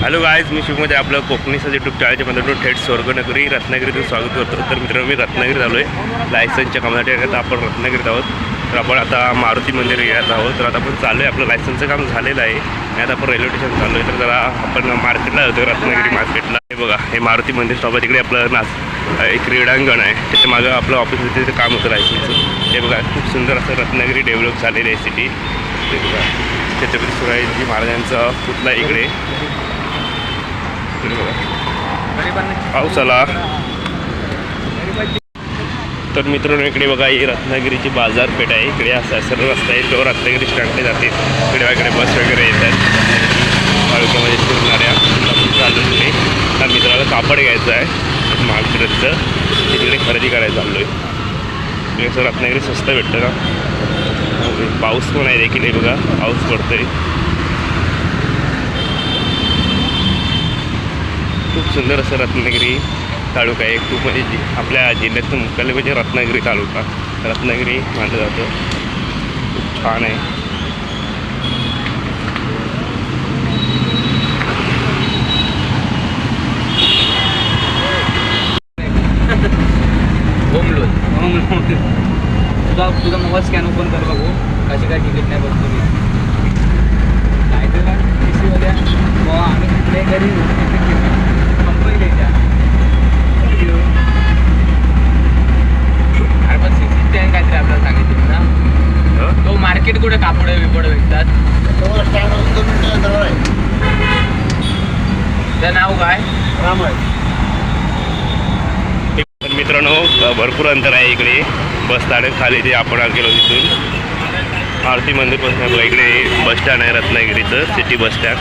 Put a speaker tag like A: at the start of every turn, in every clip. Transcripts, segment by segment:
A: Hello guys मी शिवमध्ये आपलं कोकणीचं YouTube चॅनलच्या मधून थेट स्वर्गनगरी रत्नागिरीतून स्वागत करतो. तर मित्रांनो मी रत्नागिरीत आलो आहे लायसनच्या कामासाठी आता आपण रत्नागिरीत आहोत. तर आपण आता मारुती मंदिर येत आहोत. तर आता आपण चालू आहे. आपलं लायसनचं काम झालेलं आहे. आणि आता आपण रेल्वे स्टेशन चालू आहे. तर जरा आपण मार्केटला जातो रत्नागिरी मार्केटला. हे बघा हे मारुती मंदिर स्टॉप आहे. तिकडे आपलं नाच एक क्रीडांगण आहे. त्याच्या मागं आपलं ऑफिस होते तिथे काम होतं लायसनचं हे बघा खूप सुंदर असं रत्नागिरी डेव्हलप झालेली आहे सिटी बघा छत्रपती शिवाजी महाराजांचा पुतला इकडे. पावसाला तर मित्रांनो इकडे बघा ही रत्नागिरीची बाजारपेठ आहे. इकडे असा सर्व रस्ता आहे. तो रत्नागिरी स्टँडकडे जाते. इकडे वगैरे बस वगैरे येतात. तालुक्यामध्ये फिरणाऱ्या चालू तिकडे त्या मित्राला कापड घ्यायचं आहे. महाराष्ट्राचं तिकडे खरेदी करायला चाललो आहे सर असं रत्नागिरी स्वस्त भेटतं ना. पाऊस पण आहे देखील बघा. पाऊस पडतोय. खूप सुंदर असं रत्नागिरी तालुका आहे. खूप म्हणजे जि आपल्या जिल्ह्याचं मुख्यालय म्हणजे रत्नागिरी तालुका. रत्नागिरी मानलं जातं. खूप छान आहे.
B: तुझा तुझा मोबाईल स्कॅन ओपन कर बघू. कशी काय तिकीट नाही बघतो मी काय तर काय बुवा आम्ही तिकडे घरी द्यायच्या अरे पण सी सी स्टँड काहीतरी आपल्याला सांगितलं ना
A: हं?
B: तो मार्केट कुठे कापड बिपड विकतात? त्याचं नाव काय?
A: पण मित्रांनो भरपूर अंतर आहे इकडे. बस स्थानक खाली जे आपण गेलो तिथून. आरती मंदिरपासून बघा इकडे बस स्टँड आहे रत्नागिरीचं सिटी बस स्टँड.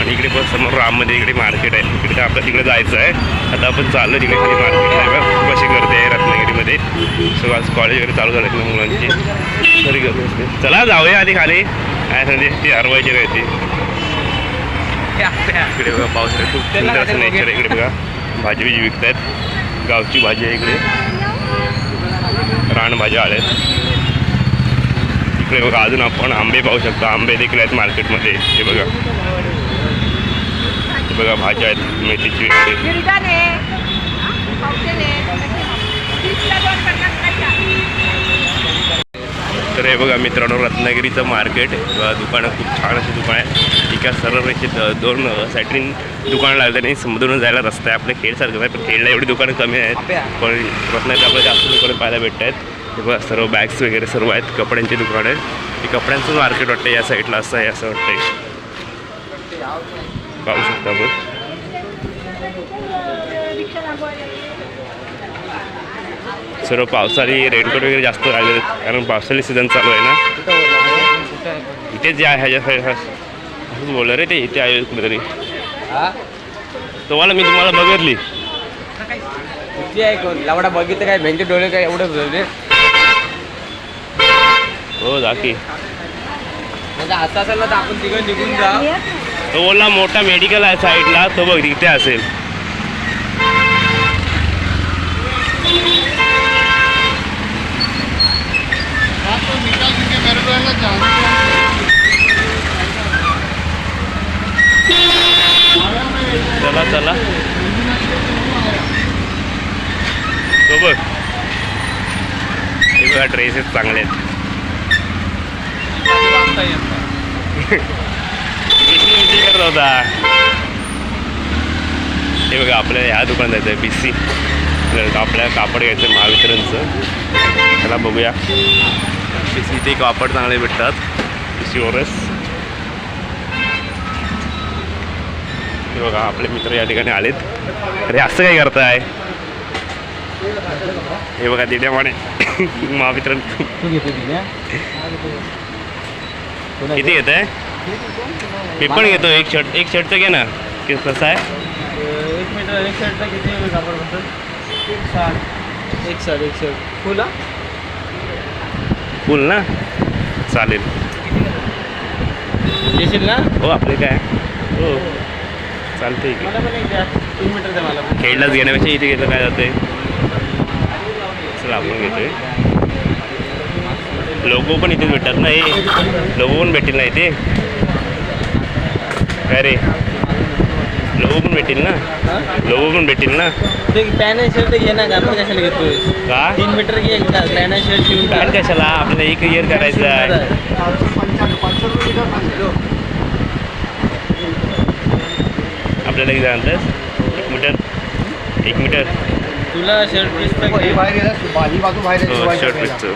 A: आणि इकडे पण समोर राममध्ये इकडे मार्केट आहे. तिकडे आपलं तिकडे जायचं आहे. आता आपण चाललो तिकडे खाली मार्केट आहे बघा खूप अशी गर्दी आहे. रत्नागिरीमध्ये सगळं आज कॉलेज वगैरे चालू झालं ना मुलांची. तरी गर्दी असते चला जाऊया आधी खाली. काय सांगते ती हरवायची काय ती इकडे बघा पाऊस खूप सुंदर असं नेचर इकडे बघा. भाजी बिजी विकतायत. गावची भाजी आहे इकडे. रानभाज्या आल्यात. इकडे बघा अजून आपण आंबे पाहू शकतो. आंबे देखील आहेत मार्केटमध्ये. हे बघा. बघा भाज्या आहेत मेथीची तर हे बघा मित्रांनो रत्नागिरीचं मार्केट. दुकानं खूप छान अशी दुकान आहे. एका सरळ रेषेत दोन साईडनी दुकानं लागले आणि समोरून जायला रस्ता आहे. आपल्या खेडसारखं आहे पण खेडला एवढी दुकानं कमी आहेत. पण रत्नागिरीत आपल्याला जास्त दुकानं पाहायला भेटत आहेत. हे बघा सर्व बॅग्स वगैरे सर्व आहेत. कपड्यांची दुकानं आहेत. हे कपड्यांचं मार्केट वाटतं या साईडला असं आहे असं वाटतंय. पाहू शकता आपण. सर्व पावसाळी रेनकोट वगैरे जास्त आहेत कारण पावसाळी सीझन चालू आहे ना. इथेच जे आहे ह्याच्या साईड असंच बोललं रे ते इथे आहे कुठेतरी. तुम्हाला मी तुम्हाला बघितली.
B: किती आहे कोण? लावडा बघितलं काय? भेंचे डोळे काय एवढे
A: हो जाकी
B: म्हणजे असं असेल ना तर आपण तिकडे निघून जा
A: तो बोलला मोठा मेडिकल आहे साईडला तो बघ तिथे असेल. चला चला. तो बघ. हे बघा ड्रेसेस चांगले आहेत. करत होता. हे बघा आपल्या ह्या दुकानात जायचं आहे बी सी आपल्या कापड घ्यायचं महावितरणचं. त्याला बघूया. ते कापड चांगले भेटतात. बी सी ओरस. हे बघा आपले मित्र या ठिकाणी आलेत. अरे असं काय करताय? हे बघा
B: तू घेतो
A: किती येत आहे मी पण घेतो एक शर्ट एक शर्टचं घे ना. की कसं आहे?
B: एक मीटर एक शर्टचा किती कापड बसतात एक शर्ट एक शर्ट एक शर्ट. फुला
A: फुल ना? चालेल.
B: येशील ना?
A: हो आपले काय? हो.
B: पण
A: खेळलाच घेण्यापेक्षा इथे घेतलं काय जाते चला आपण घेतोय. लोगो पण इथेच भेटतात ना हे लोगो पण भेटेल ना इथे. काय रे? लोगो पण भेटेल ना? लोगो पण भेटेल ना?
B: ते पॅन आणि शर्ट घे ना गाणं कशाला घेतोय?
A: का?
B: तीन मीटर घे एकदा. पॅन आणि शर्ट शिवून
A: काय कशाला? आपल्याला एक इयर करायचं आहे. आपल्याला किती आणलंस? एक मीटर? एक मीटर?
B: तुला शर्ट पीस तर घे
A: हो शर्ट पीसचं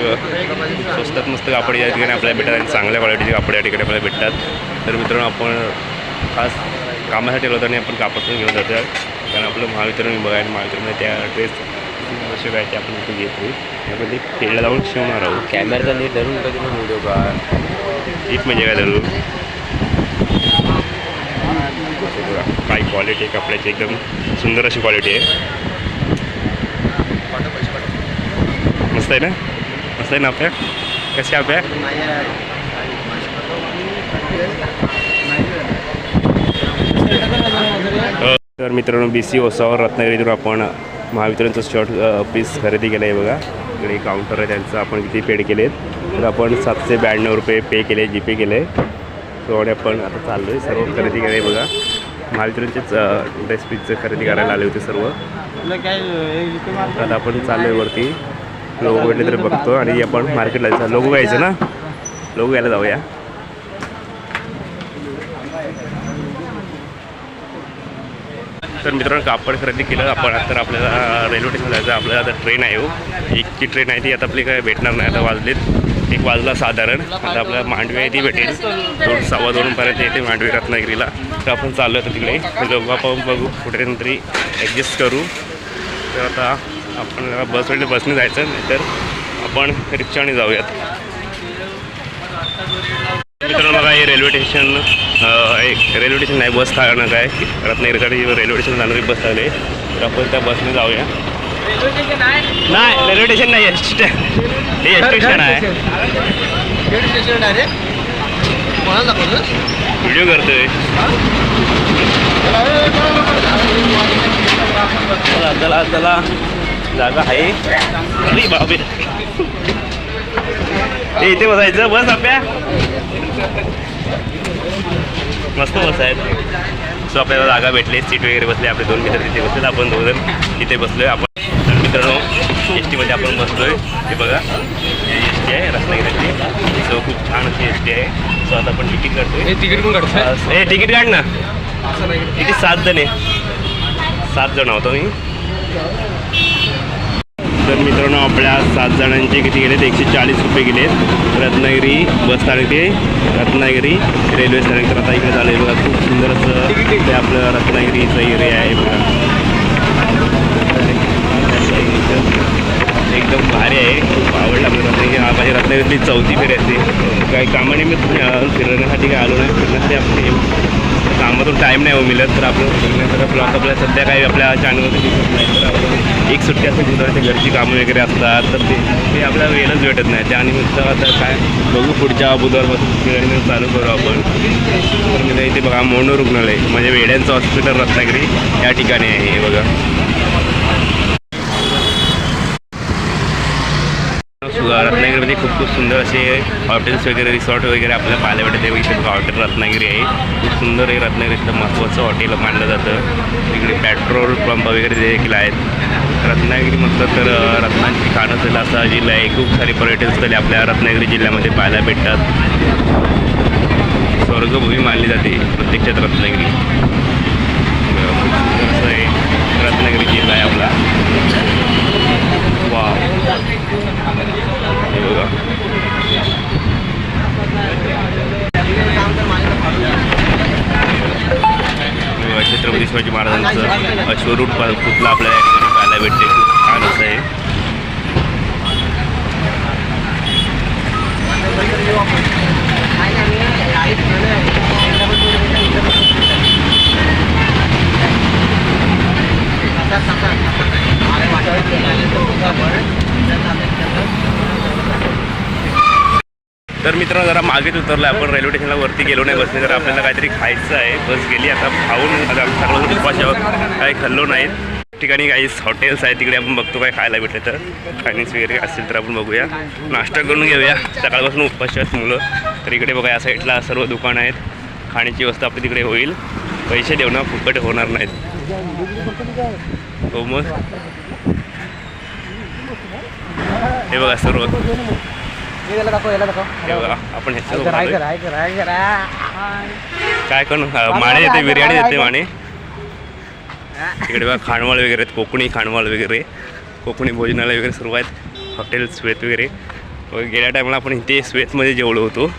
A: स्वस्तात मस्त कापड या ठिकाणी आपल्याला भेटतात आणि चांगल्या क्वालिटीचे कापड या ठिकाणी आपल्याला भेटतात. तर मित्रांनो आपण खास कामासाठी आलो आणि आपण कापड पण घेऊन जातो कारण आपलं महावितरण बघायला महावितरण त्या ड्रेस आवश्यक आहे ते आपण इथे घेतो आपण ते खेळला जाऊन शिवणार आहोत.
B: कॅमेरा नीट धरून कधी व्हिडिओ का
A: एक म्हणजे काय धरू? काय क्वालिटी आहे कपड्याची एकदम सुंदर अशी क्वालिटी आहे. मस्त आहे ना? मस्त आहे ना आपल्या कसे आपल्या तर मित्रांनो बी सी ओसावर रत्नागिरीतून आपण महावितरणचं शर्ट पीस खरेदी केलं आहे बघा. इकडे काउंटर आहे त्यांचं. आपण किती पेड केले तर आपण सातशे ब्याण्णव रुपये पे केले जी पे केले. आणि आपण आता चाललो आहे सर्व खरेदी केलं बघा. महावितरणचेच ड्रेस पीसचं खरेदी करायला आले होते सर्व. आता आपण चाललो आहे वरती. लोगो भेटले तरी बघतो आणि आपण मार्केटला जायचं. लोगो घ्यायचं ना? लोगो घ्यायला जाऊया. तर मित्रांनो कापड खरेदी केलं. आपण तर आपल्याला रेल्वे स्टेशन जायचं. आपल्याला आता ट्रेन आहे हो. एकची ट्रेन आहे ती आता आपली काय भेटणार नाही. आता वाजलीत. एक वाजला साधारण. आता आपल्याला मांडवी आहे ती भेटेल. दोन सव्वा दोनपर्यंत येते मांडवी रत्नागिरीला. तर आपण चाललो आता तिकडे. आपण बघू. कुठेतरी ॲडजस्ट करू. तर आता आपण बस वेळेला बसने जायचं नाहीतर आपण रिक्षाने जाऊयात. मित्रांनो बघा हे रेल्वे स्टेशन एक रेल्वे स्टेशन नाही बस स्थानक आहे. रत्नागिरीसाठी रेल्वे स्टेशन जाणारी बस आले तर आपण त्या बसने जाऊया. नाही रेल्वे स्टेशन नाही एस टे हे एस स्टेशन आहे. व्हिडिओ करतोय. चला चला चला. जागा आहे. अरे बाबे हे इथे बसायचं. बस आपल्या मस्त बस आहेत. सो आपल्याला जागा भेटली. सीट वगैरे बसले. आपले दोन मित्र तिथे बसले आपण दोन जण तिथे बसलोय. आपण तर मित्रांनो एस टीमध्ये आपण बसलोय. हे बघा. एस टी आहे रत्नागिरीची. सो खूप छान अशी एस टी आहे. सो आता आपण तिकीट काढतोय.
B: तिकीट पण काढतोय.
A: हे तिकीट काढ ना. किती सात जण आहे. सात जण होतो मी तर मित्रांनो आपल्या सात जणांचे किती गेलेत? एकशे चाळीस रुपये गेलेत. रत्नागिरी बस स्थानक ते रत्नागिरी रेल्वे स्थानक. तर आता इकडे झालं आहे बघा खूप सुंदर असं ते आपलं रत्नागिरीचं एरिया आहे बघा. एकदम भारी आहे खूप आवडलं मला रत्नागिरी. हा माझी रत्नागिरीतली चौथी फेरी असते काही कामाने मी फिरण्यासाठी काय आलो नाही फिरण्यासाठी आपण कामातून टाईम नाही हो मिळत तर आपलं तर ब्लॉग आपल्या सध्या काही आपल्या चॅनलवरती दिसत नाही तर आपण एक सुट्टी असते बुधवारची घरची कामं वगैरे असतात तर ते ते आपल्याला वेळच भेटत नाही. त्यानिमित्त आता काय बघू पुढच्या बुधवारपासून चालू करू आपण. तर मी इथे बघा मोनो रुग्णालय म्हणजे वेड्यांचं हॉस्पिटल रत्नागिरी या ठिकाणी आहे हे बघा. रत्नागिरीमध्ये खूप खूप सुंदर असे हॉटेल्स वगैरे रिसॉर्ट वगैरे आपल्याला पाहायला भेटते इथे हॉटेल रत्नागिरी आहे. खूप सुंदर आहे रत्नागिरीतलं महत्त्वाचं हॉटेल मानलं जातं. इकडे पेट्रोल पंप वगैरे देखील आहेत. रत्नागिरी म्हटलं तर रत्नागिरी खाणं असा जिल्हा आहे. खूप सारे पर्यटन स्थळे आपल्या रत्नागिरी जिल्ह्यामध्ये पाहायला भेटतात. स्वर्गभूमी मानली जाते प्रत्यक्षात रत्नागिरी. खूप सुंदर असं आहे. रत्नागिरी जिल्हा आहे आपला. छत्रपती शिवाजी महाराजांचं शोरूट प- पुतळा आपल्याला या ठिकाणी पाहायला भेटते खूप छान असं आहे तर मित्रांनो जरा मागेच उतरलं आपण रेल्वे स्टेशनला वरती गेलो नाही बसने. तर आपल्याला काहीतरी खायचं आहे. बस गेली. आता खाऊन आता सगळं उपाशी काही खाल्लो नाहीत ठिकाणी काही हॉटेल्स आहेत. तिकडे आपण बघतो काय खायला भेटले तर. चायनीज वगैरे असतील तर आपण बघूया. नाश्ता करून घेऊया. सकाळपासून उपाशी आहेत मुलं. तर इकडे बघा या साईडला सर्व दुकानं आहेत. खाण्याची व्यवस्था आपली तिकडे होईल. पैसे देऊन फुकट होणार नाहीत. हो मग. हे बघा सर्व.
B: हे याला दाखव याला दाखव.
A: बघा आपण हे सर्व
B: करा
A: खातोय.
B: करा? करा करा
A: काय करून माणे देते बिर्याणी देते माणे तिकडे बघा खाणवाळ वगैरे आहेत कोकणी खाणवाळ वगैरे. कोकणी भोजनालय वगैरे सर्व आहेत हॉटेल स्वेत वगैरे. गेल्या टायमाला आपण इथे स्वेतमध्ये जेवलो होतो.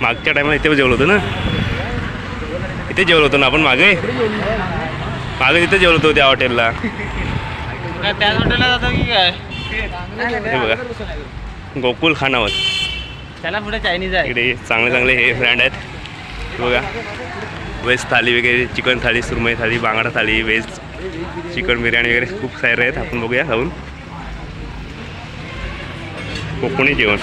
A: मागच्या टायमाला इथे जेवलो होतो ना? इथे जेवलो होतो ना आपण मागे? मागे तिथे जेवलो होतो त्या हॉटेलला
B: त्याच हॉटेलला जातो की काय?
A: हे बघा. गोकुल खानावत
B: त्याला पुढे चायनीज आहे.
A: इकडे चांगले चांगले हे ब्रँड आहेत. हे बघा. व्हेज थाली वगैरे चिकन थाली सुरमई थाली बांगडा थाली व्हेज चिकन बिर्याणी वगैरे खूप सारे आहेत. आपण बघूया जाऊन कोकणी जेवण.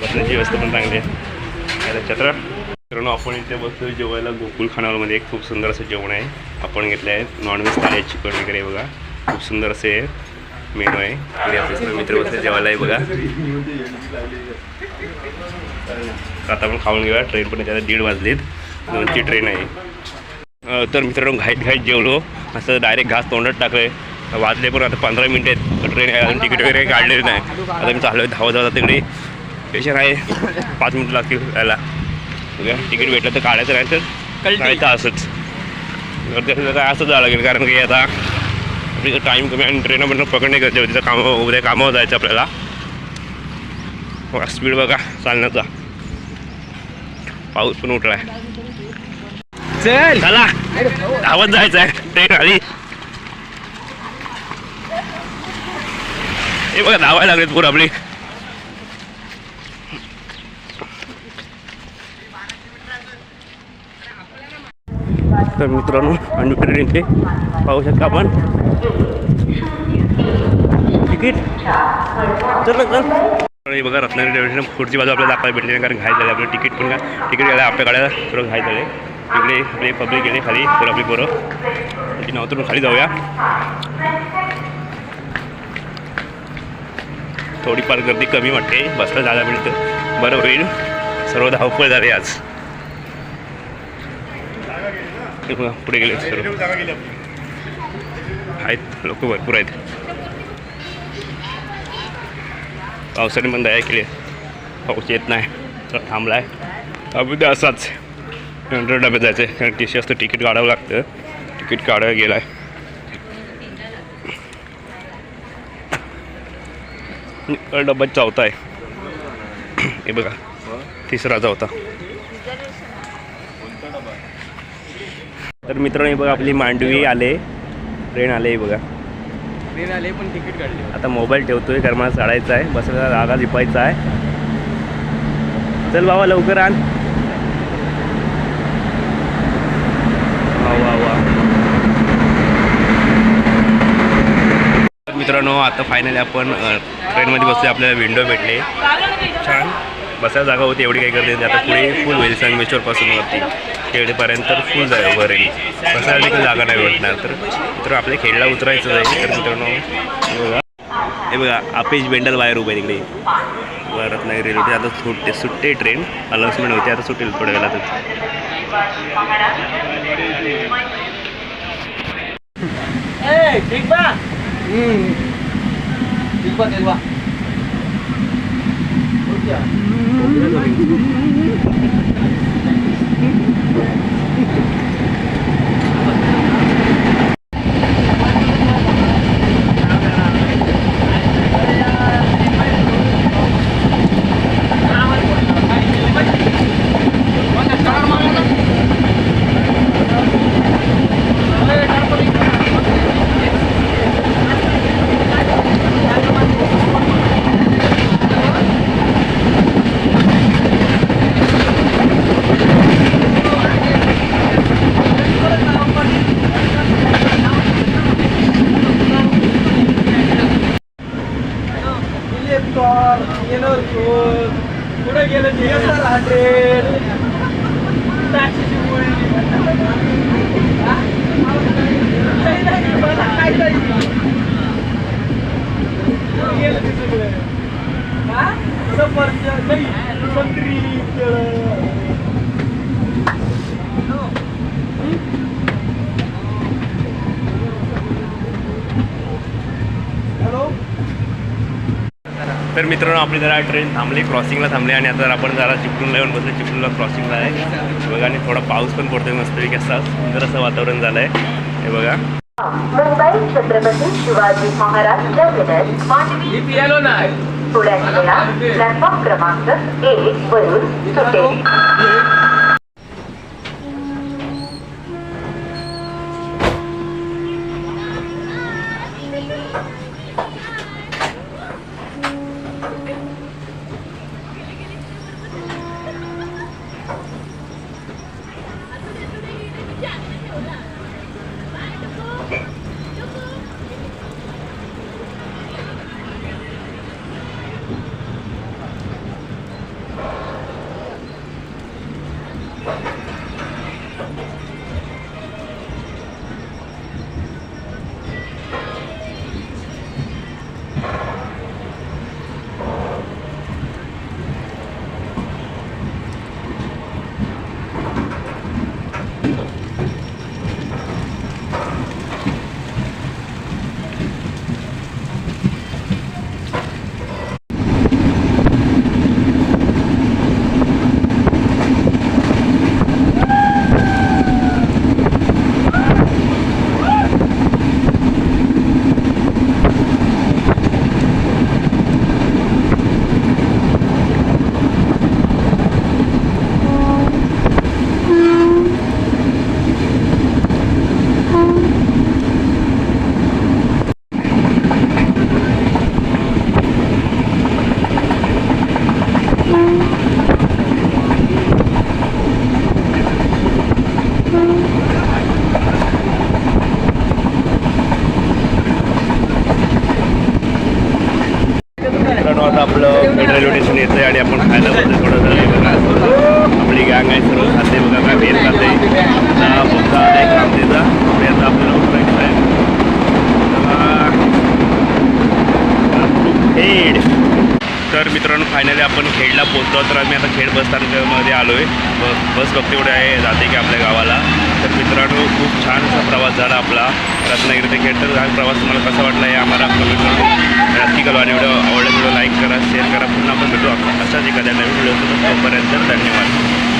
A: बसण्याची व्यवस्था पण चांगली आहे. छत्र मित्रांनो आपण इथे बसतो जेवायला गोकुल खानावरमध्ये एक खूप सुंदर असं जेवण आहे. आपण घेतलं आहे नॉनव्हेज थाली चिकन वगैरे बघा. खूप सुंदर असे मेनू आहे. इकडे आपले मित्र बसले जेवायला आहे बघा. आता आपण खाऊन घेऊया. ट्रेन पण त्याला दीड वाजलीत. दोनची ट्रेन आहे. तर मित्रांनो घाईत घाईत जेवलो. असं डायरेक्ट घास तोंडात टाकले वाजले पण आता पंधरा मिनिट आहेत. ट्रेन आहे. अजून तिकीट वगैरे काढलेली नाही. आता मी चाललो आहे धावत धावत तिकडे स्टेशन आहे. पाच मिनिटं लागतील यायला. तिकीट भेटलं तर काढायचं नाही तर. काढायचं असंच. तर त्याचं काय असं जावं लागेल. कारण की आता टाईम कमी आणि ट्रेन पण पकडणे गरजे होती तर कामावर उद्या कामावर जायचं आपल्याला. स्पीड बघा चालण्याचा. पाऊस पण उठलाय.
B: चल!
A: चला. धावत जायचं आहे ट्रेन आली हे बघा धावायला लागलेत पूर आपली. तर मित्रांनो आणि ट्रेन इथे पाहू शकता आपण. तिकीट चल ना चल. बघा रत्नागिरी रेल्वे स्टेशन पुढची बाजू आपल्याला दाखवायला भेटली नाही कारण घाय झाले आपलं तिकीट पण. काय तिकीट गेलं आपल्या गाड्या थोडं घाय झाले इकडे आपले पब्लिक गेले खाली तर आपली बरं तिथे नाव खाली जाऊया. थोडीफार गर्दी कमी वाटते. बसला जायला मिळतं. बरं होईल. सर्व धावपळ झाले आज. हे बघा, पुढे गेले आहेत लोक भरपूर आहेत. पावसाने पण दया केली. पाऊस येत नाही तर थांबला आहे अगदी असाच. हंड्रेड डब्यात जायचं आहे कारण टी सी असतं तिकीट काढावं लागतं. तिकीट काढायला गेलं आहे डब्यात चौथा आहे. हे बघा तिसरा चौथा. तर मित्रांनो हे बघा आपली मांडवी आले. ट्रेन आले बघा.
B: ट्रेन आले पण तिकीट काढले
A: आता मोबाईल ठेवतोय कारण मला चढायचा आहे. बसायला जागा लिपायचा आहे. चल बाबा लवकर आण. मित्रांनो आता फायनली आपण ट्रेनमध्ये बसले आपल्याला विंडो भेटले. छान. बसायला जागा होती एवढी काही गर्दी आता पुढे फुल होईल संगमेश्वरपासून वरती. खेडेपर्यंत फुल जागा भरेल बसायला देखील जागा नाही भेटणार. तर मित्रांनो आपल्या खेळला उतरायचं आहे. तर मित्रांनो हे बघा. हे बघा आपेश बेंडल वायर उभे तिकडे. रत्नागिरी रेल्वे. आता सुटते सुटते ट्रेन अनाउन्समेंट होते आता सुटेल थोड्या वेळातच.
B: ठीक बा. ठीक बा Thank you.
A: तर मित्रांनो आपली जरा ट्रेन थांबली क्रॉसिंगला थांबली आणि आता आपण जरा चिपळूणला येऊन बसलो. चिपळूणला क्रॉसिंगला आहे. बघा आणि थोडा पाऊस पण पडतोय मस्तपैकी असा सुंदर असं वातावरण झालं आहे हे बघा.
C: मुंबई छत्रपती शिवाजी महाराज टर्मिनस मांडवी पुण्याची प्लॅटफॉर्म क्रमांक एक वरून सुटेल
A: मित्रांनो आता आपलं पेट रेल्वे स्टेशन आपण खायला बसतो थोडं जरा बघा आपली गँग आहे सर्व खाते बघा काय बेर खाते. आता बोगदा आला एक रामदेचा पुढे आता आपल्याला उतरायचं आहे. खेड तर मित्रांनो फायनली आपण खेडला पोहोचलो. तर आम्ही आता खेड बस स्थानकामध्ये आलो आहे बस बस फक्त एवढे आहे जाते की आपल्या गावाला. तर मित्रांनो खूप छान असा प्रवास झाला आपला. रत्नागिरी ते खेड तर हा प्रवास तुम्हाला कसा वाटला आहे आम्हाला कमेंट करून नक्की कळवा आणि व्हिडिओ आवडला व्हिडिओ लाईक करा शेअर करा. पुन्हा आपण भेटू अशाच एखाद्या नवीन व्हिडिओ तोपर्यंत धन्यवाद.